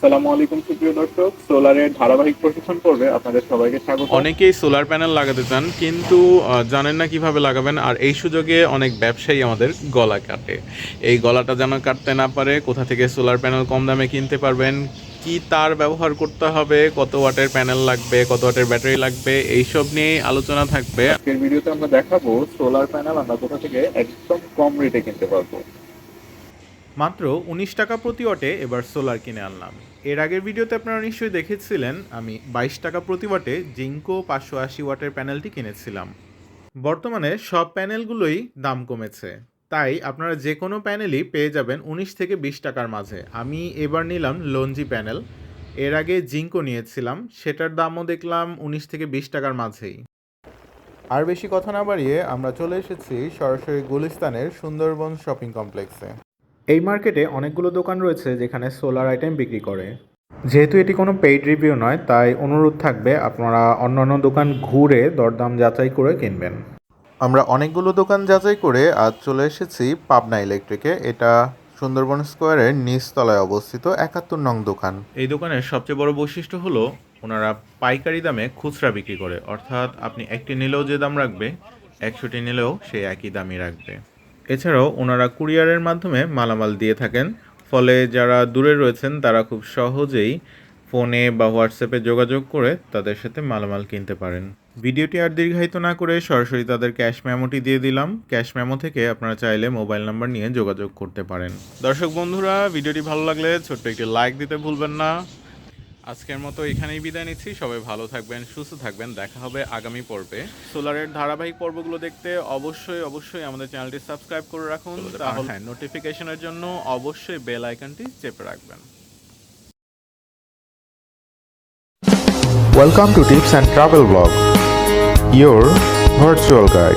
আসসালামু আলাইকুম সুপ্রিয় দর্শক সোলারের ধারাবাহিক প্রশিক্ষণ পর্বে আপনাদের সবাইকে স্বাগত। অনেকেই সোলার প্যানেল লাগাতে চান কিন্তু জানেন না কীভাবে লাগাবেন আর এই সুযোগে অনেক ব্যবসায়ী আমাদের গলা কাটে। এই গলাটা যেন কাটতে না পারে কোথা থেকে সোলার প্যানেল কম দামে কিনতে পারবেন কি তার ব্যবহার করতে হবে কত ওয়াটের প্যানেল লাগবে কত ওয়াটের ব্যাটারি লাগবে এইসব নিয়ে আলোচনা থাকবে। আজকের ভিডিওতে আমরা দেখাবো সোলার প্যানেল আমরা কোথা থেকে একদম কম রেটে কিনতে পারব। মাত্র উনিশ টাকা প্রতি ওয়াটে এবার সোলার কিনে আনলাম। এর আগের ভিডিওতে আপনারা নিশ্চয়ই দেখেছিলেন, আমি বাইশ টাকা প্রতি ওয়াটে জিঙ্কো পাঁচশো আশি ওয়াটের প্যানেলটি কিনেছিলাম। বর্তমানে সব প্যানেলগুলোই দাম কমেছে। তাই আপনারা যে কোনো প্যানেলই পেয়ে যাবেন উনিশ থেকে বিশ টাকার মাঝে। আমি এবার নিলাম লঞ্জি প্যানেল। এর আগে জিঙ্কো নিয়েছিলাম, সেটার দামও দেখলাম উনিশ থেকে বিশ টাকার মাঝেই। আর বেশি কথা না বাড়িয়ে আমরা চলে এসেছি সরাসরি গুলিস্তানের সুন্দরবন শপিং কমপ্লেক্সে। এই মার্কেটে অনেকগুলো দোকান রয়েছে যেখানে সোলার আইটেম বিক্রি করে। যেহেতু এটি কোনো পেইড রিভিউ নয়, তাই অনুরোধ থাকবে আপনারা অন্যান্য দোকান ঘুরে দরদাম যাচাই করে কিনবেন। আমরা অনেকগুলো দোকান যাচাই করে আজ চলে এসেছি পাবনা ইলেকট্রিকে। এটা সুন্দরবন স্কোয়ারের নিচতলায় অবস্থিত একাত্তর নং দোকান। এই দোকানের সবচেয়ে বড় বৈশিষ্ট্য হলো ওনারা পাইকারি দামে খুচরা বিক্রি করে। অর্থাৎ আপনি একটি নিলেও যে দাম রাখবে, একশোটি নিলেও সে একই দামই রাখবে। এছাড়াও ওনারা কুরিয়ারের মাধ্যমে মালামাল দিয়ে থাকেন। ফলে যারা দূরে রয়েছেন, তারা খুব সহজেই ফোনে বা হোয়াটসঅ্যাপে যোগাযোগ করে তাদের সাথে মালামাল কিনতে পারেন। ভিডিওটি আর দীর্ঘায়িত না করে সরাসরি তাদের ক্যাশ মেমোটি দিয়ে দিলাম। ক্যাশ মেমো থেকে আপনারা চাইলে মোবাইল নাম্বার নিয়ে যোগাযোগ করতে পারেন। দর্শক বন্ধুরা, ভিডিওটি ভালো লাগলে ছোট্ট একটি লাইক দিতে ভুলবেন না। আজকের মতো এখানেই বিদায় নিচ্ছি। সবাই ভালো থাকবেন সুস্থ থাকবেন। দেখা হবে আগামী পর্বে। সোলারের ধারাবাহিক পর্বগুলো দেখতে অবশ্যই অবশ্যই আমাদের চ্যানেলটি সাবস্ক্রাইব করে রাখুন। তাহলে হ্যাঁ নোটিফিকেশনের জন্য অবশ্যই বেল আইকনটি চেপে রাখবেন। Welcome to Tips and Travel Vlog, your virtual guide.